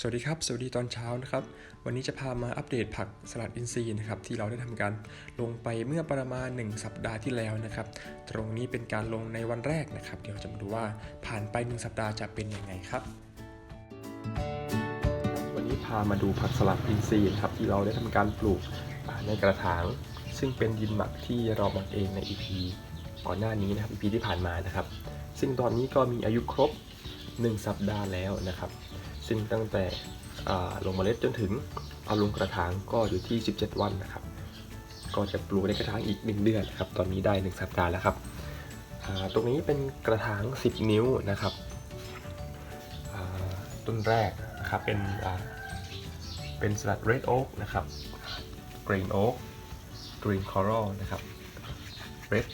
สวัสดีครับ สวัสดีตอนเช้านะครับ วันนี้จะพามาอัปเดตผักสลัดอินทรีย์นะครับที่เราได้ทำการลงไปเมื่อประมาณ 1 สัปดาห์ที่แล้วนะครับ ตรงนี้เป็นการลงในวันแรกนะครับ เดี๋ยวจะมาดูว่าผ่านไป 1 สัปดาห์จะเป็นยังไงครับ วันนี้พามาดูผักสลัดอินทรีย์นะครับที่เราได้ทำการปลูกในกระถาง ซึ่งเป็นดินหมักที่เราหมักเองใน EP ก่อนหน้านี้นะครับ EP ที่ผ่านมานะครับ ซึ่งตอนนี้ก็มีอายุครบ 1 สัปดาห์แล้วนะครับ ซึ่งตั้งแต่ลงเมล็ดจนถึงเอาลงกระถางก็อยู่ที่ 17 วันนะครับ ก็จะปลูกในกระถางอีก 1 เดือนครับ ตอนนี้ได้ 1 สัปดาห์แล้วครับ ตรงนี้เป็นกระถาง 10 นิ้วนะครับ ต้นแรกนะครับเป็นเป็นสลัด red oak นะครับ green oak green coral นะครับ red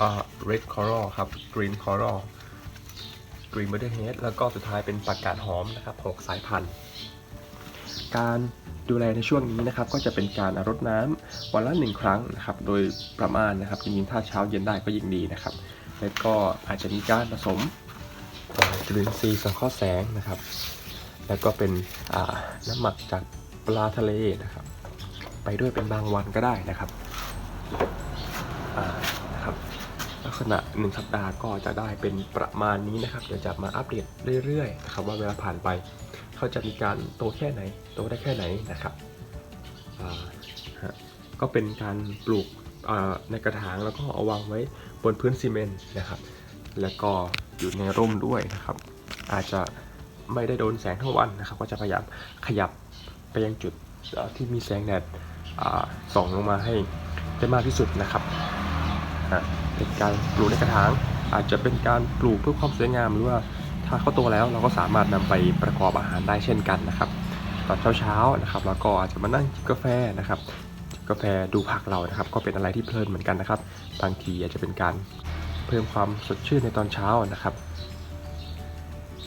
อ่า red coral ครับ green coral กรีนเบอร์เดอร์เฮดแล้วก็สุดท้ายเป็นปักกาดหอมนะครับ6สายพันธุ์ การดูแลในช่วงนี้นะครับก็จะเป็นการรดน้ำวันละหนึ่งครั้งนะครับโดยประมาณนะครับจริงๆถ้าเช้าเย็นได้ก็ยิ่งดีนะครับแล้วก็อาจจะมีการผสมจุลินทรีย์สังเคราะห์แสงนะครับ แล้วก็เป็นน้ำหมักจากปลาทะเลนะครับ ไปด้วยเป็นบางวันก็ได้นะครับ ลักษณะ 1 สัปดาห์ก็จะได้เป็นประมาณนี้นะครับเดี๋ยวจะมาอัปเดตเรื่อยๆนะครับว่าเวลาผ่านไป เขาจะมีการโตแค่ไหน โตได้แค่ไหนนะครับก็เป็นการปลูกในกระถางแล้วก็เอาวางไว้บนพื้นซีเมนต์นะครับ แล้วก็อยู่ในร่มด้วยนะครับ อาจจะไม่ได้โดนแสงทั้งวันนะครับ ก็จะพยายามขยับไปยังจุดที่มีแสงแดดส่องลงมาให้ได้มากที่สุดนะครับเป็นการปลูกในกระถาง อาจจะเป็นการปลูกเพื่อความสวยงามหรือว่าถ้าเขาโตแล้วเราก็สามารถนำไปประกอบอาหารได้เช่นกันนะครับ ตอนเช้าๆนะครับแล้วก็อาจจะมานั่งจิบกาแฟนะครับจิบกาแฟดูผักเรานะครับ ก็เป็นอะไรที่เพลินเหมือนกันนะครับบางทีอาจจะเป็นการเพิ่มความสดชื่นในตอนเช้านะครับ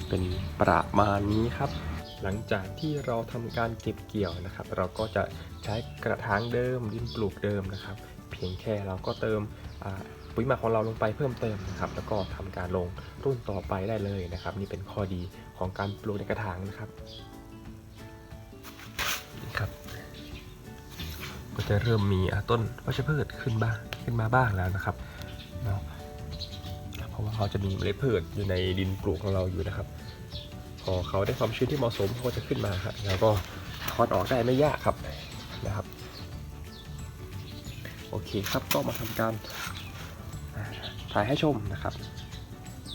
เป็นประมาณนี้ครับหลังจากที่เราทำการเก็บเกี่ยวนะครับ เราก็จะใช้กระถางเดิมดินปลูกเดิมนะครับ เพียงแค่เราก็เติมปุ๋ยหมักของเราลงไปเพิ่มเติมนะครับ แล้วก็ทำการลงรุ่นต่อไปได้เลยนะครับ นี่เป็นข้อดีของการปลูกในกระถางนะครับนี่ครับ ก็จะเริ่มมีต้นวัชพืชขึ้นบ้างขึ้นมาบ้างแล้วนะครับเนาะเพราะว่าเขาจะมีเมล็ดพืชอยู่ในดินปลูกของเราอยู่นะครับ พอเขาได้ความชื้นที่เหมาะสมเขาก็จะขึ้นมาครับแล้วก็ถอดออกได้ไม่ยากครับนะครับ โอเคครับก็มาทำการถ่ายให้ชมนะครับ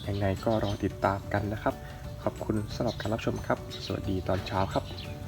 ยังไงก็รอติดตามกันนะครับ ขอบคุณสำหรับการรับชมครับ สวัสดีตอนเช้าครับ